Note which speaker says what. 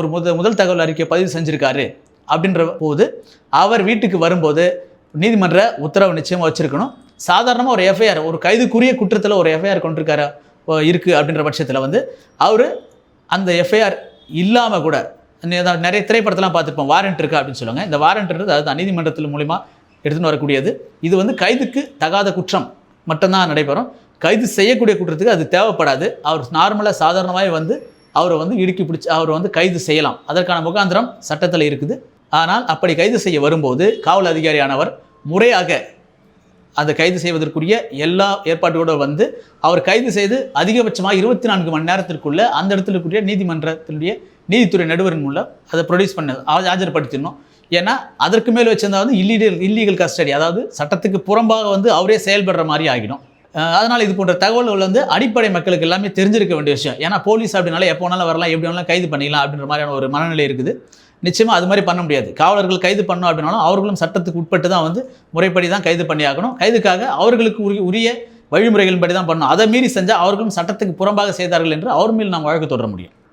Speaker 1: ஒரு முதல் முதல் தகவல் அறிக்கை பதிவு செஞ்சுருக்காரு. அப்படின்ற போது அவர் வீட்டுக்கு வரும்போது நீதிமன்ற உத்தரவு நிச்சயமாக வச்சுருக்கணும். சாதாரணமாக ஒரு எஃப்ஐஆர் ஒரு கைதுக்குரிய குற்றத்தில் ஒரு எஃப்ஐஆர் கொண்டிருக்காரு இருக்குது அப்படின்ற பட்சத்தில் வந்து அவர் அந்த எஃப்ஐஆர் இல்லாமல் கூட நிறைய திரைப்படத்தெல்லாம் பார்த்துருப்போம் வாரண்ட் இருக்கா அப்படின்னு சொல்லுவாங்க. இந்த வாரண்ட்ன்றது அதுதான் நீதிமன்றத்தில் மூலிமா எடுத்துன்னு வரக்கூடியது. இது வந்து கைதுக்கு தகாத குற்றம் மட்டும்தான் நடைபெறும். கைது செய்யக்கூடிய குற்றத்துக்கு அது தேவைப்படாது. அவர் நார்மலாக சாதாரணமாகவே வந்து அவரை வந்து இடுக்கி பிடிச்சி அவரை வந்து கைது செய்யலாம். அதற்கான முகாந்திரம் சட்டத்தில் இருக்குது. ஆனால் அப்படி கைது செய்ய வரும்போது காவல் அதிகாரியானவர் முறையாக அதை கைது செய்வதற்குரிய எல்லா ஏற்பாட்டோடு வந்து அவர் கைது செய்து அதிகபட்சமாக இருபத்தி நான்கு மணி நேரத்திற்குள்ளே அந்த இடத்துல இருக்கக்கூடிய நீதிமன்றத்தினுடைய நீதித்துறை நடுவரின் மூலம் அதை ப்ரொடியூஸ் பண்ண ஆ- ஆஜர்படுத்திடணும். ஏன்னா அதற்கு மேல் வச்சிருந்தா வந்து இல்லீகல் இல்லீகல் கஸ்டடி அதாவது சட்டத்துக்கு புறம்பாக வந்து அவரே செயல்படுற மாதிரி ஆகிடும். அதனால் இது போன்ற தகவல்கள் வந்து அடிப்படை மக்களுக்கு எல்லாமே தெரிஞ்சிருக்க வேண்டிய விஷயம். ஏன்னா போலீஸ் அப்படினால எப்போ வேணாலும் வரலாம் எப்படி வேணாலும் கைது பண்ணிக்கலாம் அப்படின்ற மாதிரியான ஒரு மனநிலை இருக்குது. நிச்சயமாக அது மாதிரி பண்ண முடியாது. காவலர்கள் கைது பண்ணோம் அப்படின்னாலும் அவர்களும் சட்டத்துக்கு உட்பட்டு தான் வந்து முறைப்படி தான் கைது பண்ணி ஆகணும். கைதுக்காக அவர்களுக்கு உரிய உரிய வழிமுறைகளின்படி தான் பண்ணணும். அதை மீறி செஞ்சால் அவர்களும் சட்டத்துக்கு புறம்பாக செய்தார்கள் என்று அவர் மேல் நாம் வழக்கு தொடர முடியும்.